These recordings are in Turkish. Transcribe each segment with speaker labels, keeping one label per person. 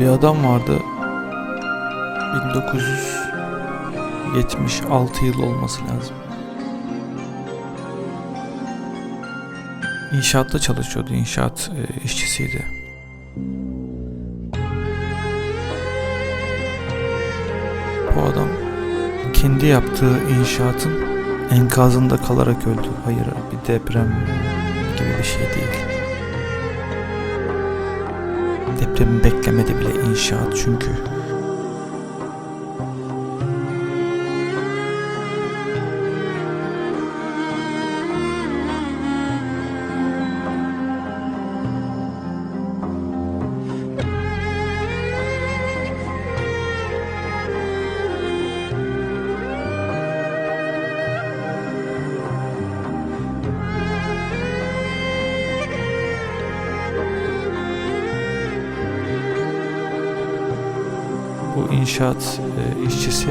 Speaker 1: Bir adam vardı. 1976 yıl olması lazım. İnşaatta çalışıyordu. İnşaat e, işçisiydi. Bu adam kendi yaptığı inşaatın enkazında kalarak öldü. Hayır bir deprem gibi bir şey değil. Depremi beklemedi bile inşaat çünkü. Bu inşaat e, işçisi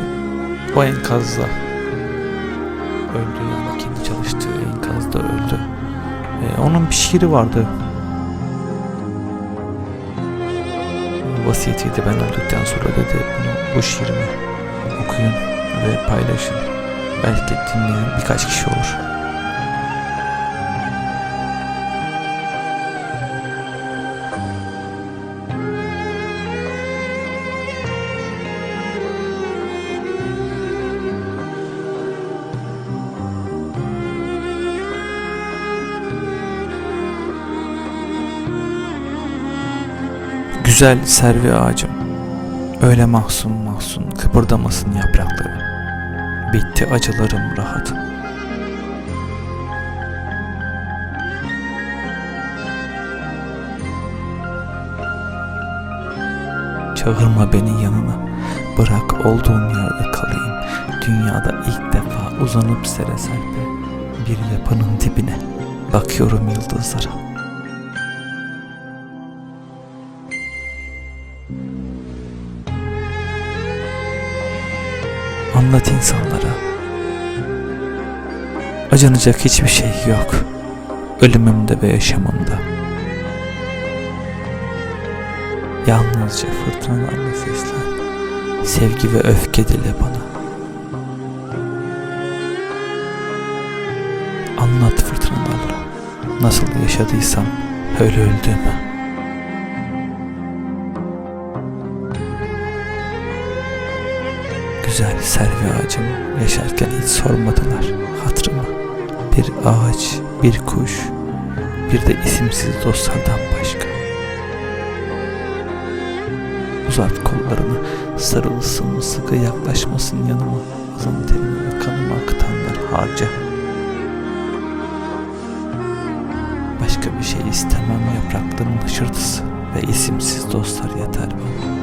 Speaker 1: o enkazda öldü yani kendi çalıştığı enkazda öldü. E, onun bir şiiri vardı. Vasiyetiydi ben öldükten sonra dedi bunu, bu şiirimi okuyun ve paylaşın. Belki dinleyen birkaç kişi olur. Güzel servi ağacım, öyle mahzun mahzun kıpırdamasın yaprakları. Bitti acılarım rahatım. Çağırma beni yanına, bırak olduğum yerde kalayım. Dünyada ilk defa uzanıp sere serpe bir yapının dibine bakıyorum yıldızlara. Anlat insanlara. Acınacak hiçbir şey yok. Ölümümde ve yaşamımda. Yalnızca fırtınalarla seslen. Sevgi ve öfke dile bana. Anlat fırtınalarla. Nasıl yaşadıysam öyle öldüğümü. Güzel servi ağacım yaşarken hiç sormadılar hatırımı. Bir ağaç, bir kuş, bir de isimsiz dostlardan başka. Uzat kollarını, sarılsın sıkı yaklaşmasın yanıma. Azın terimi ve kanımı akıtanlar harca. Başka bir şey istemem yaprakların hışırtısı ve isimsiz dostlar yeter bana.